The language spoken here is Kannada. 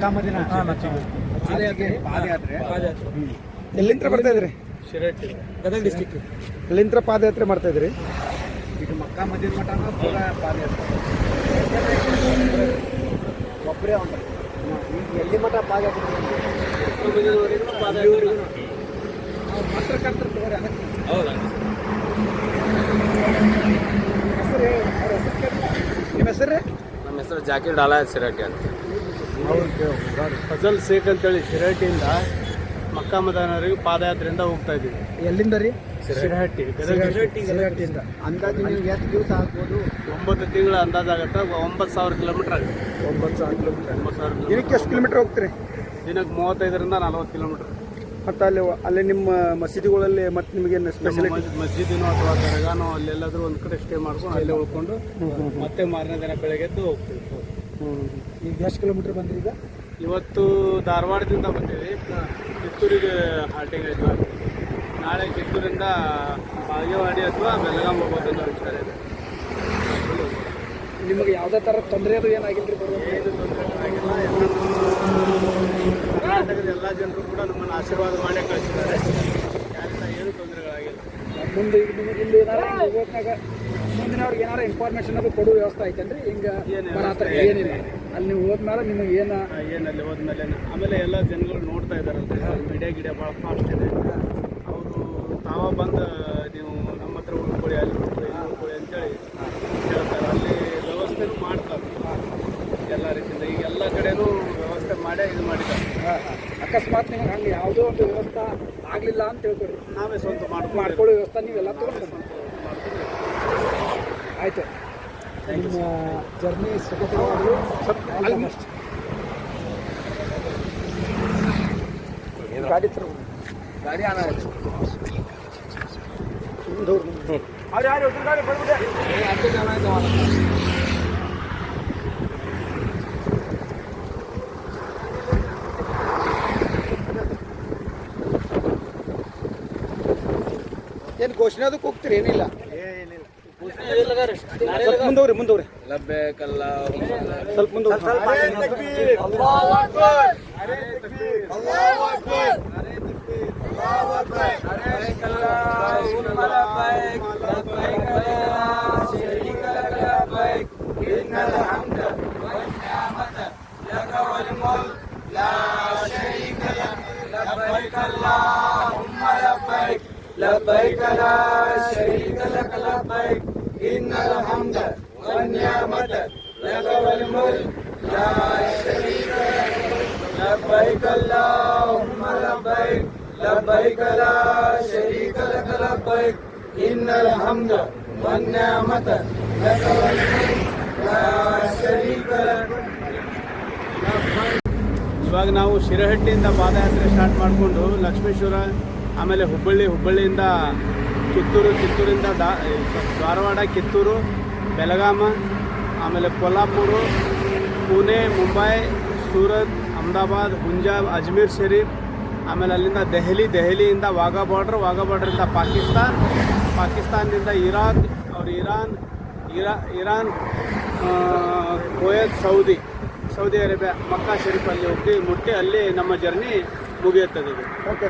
ಮಕ್ಕಾ ಮದಿನ ಪಾದಯಾತ್ರೆ. ಪಾದಯಾತ್ರೆ. ಪಾದಯಾತ್ರೆ ಎಲ್ಲಿಂದ ಬರ್ತಾ ಇದ್ರಿ? ಶಿರಟ್ಟಿ ಗದಗ ಡಿಸ್ಟಿಕ್ ಎಲ್ಲಿಂದ ಪಾದಯಾತ್ರೆ ಮಾಡ್ತಾ ಇದ್ರಿ? ಈಗ ಮಕ್ಕಾ ಮದಿನ ಮಠ ಪೂರ ಪಾದಯಾತ್ರೆ. ಒಬ್ಬರೇ ಈಗ ಎಲ್ಲಿ ಮಠ ಪಾದಯಾತ್ರೆ ಪತ್ರಕರ್ತರು ತಗೋರಿ ಅದಕ್ಕೆ. ಹೌದಾ? ಹೆಸರು? ನಿಮ್ಮ ಹೆಸರು? ನಮ್ಮ ಹೆಸರು ಜಾಕಿರ್ ಡಾಲಾ ಶಿರಟ್ಟಿ ಅಂತ. ಫಜಲ್ ಶೇಖ್ ಅಂತೇಳಿ ಶಿರಹಟ್ಟಿಯಿಂದ ಮಕ್ಕಾ ಮದಾನವರೆಗೆ ಪಾದಯಾತ್ರೆಯಿಂದ ಹೋಗ್ತಾ ಇದ್ದೀವಿ. ಎಲ್ಲಿಂದ ರೀ? ಶಿರಹಟ್ಟಿ ಅಂದಾಜು ನಿಮ್ಗೆ ಎಷ್ಟು ದಿವಸ ಆಗ್ಬೋದು? ಒಂಬತ್ತು ತಿಂಗಳ ಅಂದಾಜಾಗತ್ತೆ ಒಂಬತ್ತು ಸಾವಿರ ಕಿಲೋಮೀಟರ್ ಆಗುತ್ತೆ. ಒಂಬತ್ತು ಸಾವಿರ ಕಿಲೋಮೀಟರ್. ಒಂಬತ್ತು ಸಾವಿರ ದಿನಕ್ಕೆ ಎಷ್ಟು ಕಿಲೋಮೀಟರ್ ಹೋಗ್ತೀರಿ? ದಿನಕ್ಕೆ ಮೂವತ್ತೈದರಿಂದ ನಲ್ವತ್ತು ಕಿಲೋಮೀಟರ್. ಮತ್ತು ಅಲ್ಲಿ ಅಲ್ಲಿ ನಿಮ್ಮ ಮಸೀದಿಗಳಲ್ಲಿ ಮತ್ತೆ ನಿಮಗೇನು ನಮ್ಮ ಸ್ಪೆಷಲಿಟಿ ಮಸ್- ಅಥವಾ ದರ್ಗಾನೋ ಅಲ್ಲೆಲ್ಲಾದರೂ ಒಂದು ಕಡೆ ಸ್ಟೇ ಮಾಡ್ಕೊಂಡು ಅಲ್ಲೇ ಉಳ್ಕೊಂಡು ಮತ್ತೆ ಮಾರನೇ ದಿನ ಬೆಳಗ್ಗೆ ಎದ್ದು ಹೋಗ್ತೀವಿ. ಈಗ ಎಷ್ಟು ಕಿಲೋಮೀಟರ್ ಬಂದ್ರಿ ಈಗ? ಇವತ್ತು ಧಾರವಾಡದಿಂದ ಬಂದೀವಿ. ಕಿತ್ತೂರಿಗೆ ಹಾಲ್ಟಿಂಗ್ ಆಯಿತು. ನಾಳೆ ಕಿತ್ತೂರಿಂದ ಬಾಗೇವಾಡಿ ಅಥವಾ ಬೆಳಗಾಂ ಅನ್ನೋ ವಿಚಾರ ಇದೆ. ನಿಮಗೆ ಯಾವುದೇ ಥರ ತೊಂದರೆ ಅದು ಏನಾಗಿಲ್ಲ ರೀ ಏನು ತೊಂದರೆಗಳಾಗಿಲ್ಲ ಎಲ್ಲ ಕರ್ನಾಟಕದ ಎಲ್ಲ ಜನರು ಕೂಡ ನಮ್ಮನ್ನು ಆಶೀರ್ವಾದ ಮಾಡೇ ಕಳಿಸಿದ್ದಾರೆ. ಯಾರಿಂದ ಏನು ತೊಂದರೆಗಳಾಗಿಲ್ಲ. ಮುಂದೆ ಈಗ ನಿಮಗೆ ಇಲ್ಲಿ ಮುಂದಿನವ್ರಿಗೆ ಏನಾರ ಇನ್ಫಾರ್ಮೇಷನ್ ಅದು ಕೊಡೋ ವ್ಯವಸ್ಥೆ ಐತೇನ್ರಿ ಹಿಂಗೆ. ಬರತ್ರ ಏನಿಲ್ಲ. ಅಲ್ಲಿ ನೀವು ಹೋದ್ಮೇಲೆ ನಿಮಗೆ ಏನು ಏನಲ್ಲಿ ಹೋದ್ಮೇಲೆ ಆಮೇಲೆ ಎಲ್ಲ ಜನಗಳು ನೋಡ್ತಾ ಇದ್ದಾರಲ್ರಿ. ಮೀಡಿಯಾ ಗಿಡ ಭಾಳ ಫಾಸ್ಟ್ ಇದೆ. ಅವರು ತಾವ ಬಂದು ನೀವು ನಮ್ಮ ಹತ್ರ ಉಳ್ಕೊಳ್ಳಿ ಅಲ್ಲಿ ಉಳ್ಕೊಳ್ಳಿ ಉಳ್ಕೊಳ್ಳಿ ಅಂತೇಳಿ ಹೇಳ್ತಾರೆ. ಅಲ್ಲಿ ವ್ಯವಸ್ಥೆನೂ ಮಾಡ್ತಾರೆ. ಎಲ್ಲ ರೀತಿಯಿಂದ. ಈಗ ಎಲ್ಲ ಕಡೆನೂ ವ್ಯವಸ್ಥೆ ಮಾಡೇ ಇದು ಮಾಡಿದ್ದಾರೆ. ಅಕಸ್ಮಾತ್ ನಿಮಗೆ ಹಂಗೆ ಯಾವುದೋ ಒಂದು ವ್ಯವಸ್ಥೆ ಆಗಲಿಲ್ಲ ಅಂತ ತಿಳ್ಕೊರಿ ನಾವೇ ಸ್ವಂತ ಮಾಡ್ಕೊಳ್ಳೋ ವ್ಯವಸ್ಥೆ ನೀವೆಲ್ಲ ತೊಗೊಂಡು ಆಯ್ತು. ನಿಮ್ಮ ಜರ್ನಿ ಸುಖಕರವಾಗಲು ಗಾಡಿ ತರ ಗಾಡಿ ಆನ ಏನು ಘೋಷಣೆ ಅದಕ್ಕೆ ಹೋಗ್ತೀರಿ? ಏನಿಲ್ಲ. ಸ್ವಲ್ಪ ಮುಂದವ್ರಿ ಮುಂದವ್ರಿ ಲಬ್ಬೇಕಲ್ಲ ಸ್ವಲ್ಪ ಮುಂದವ್ರಿ لبيك لا شريك لك لبيك innal hamda wan ni'mata laka wal mulk la sharika lak labbaik ಇವಾಗ ನಾವು ಶಿರಹಟ್ಟಿಯಿಂದ ಪಾದಯಾತ್ರೆ ಸ್ಟಾರ್ಟ್ ಮಾಡಿಕೊಂಡು ಲಕ್ಷ್ಮೀಶ್ವರ ಆಮೇಲೆ ಹುಬ್ಬಳ್ಳಿ ಹುಬ್ಬಳ್ಳಿಯಿಂದ ಕಿತ್ತೂರು ಕಿತ್ತೂರಿಂದ ದಾ ಧಾರವಾಡ ಕಿತ್ತೂರು ಬೆಳಗಾಮ ಆಮೇಲೆ ಕೊಲ್ಹಾಪುರ ಪುಣೆ ಮುಂಬೈ ಸೂರತ್ ಅಹಮದಾಬಾದ್ ಪಂಜಾಬ್ ಅಜ್ಮೀರ್ ಶರೀಫ್ ಆಮೇಲೆ ಅಲ್ಲಿಂದ ದೆಹಲಿ ದೆಹಲಿಯಿಂದ ವಾಘಾ ಬಾರ್ಡ್ರ್ ವಾಘಾ ಬಾರ್ಡ್ರಿಂದ ಪಾಕಿಸ್ತಾನ್ ಪಾಕಿಸ್ತಾನದಿಂದ ಇರಾಕ್ ಅವ್ರ ಇರಾನ್ ಇರಾ Iran Kuwait Saudi Saudi Arabia Mecca ಶರೀಫಲ್ಲಿ ಹೋಗಿ ಮುಟ್ಟಿ ಅಲ್ಲಿ ನಮ್ಮ ಜರ್ನಿ ಮುಗಿಯುತ್ತದೆ ಓಕೆ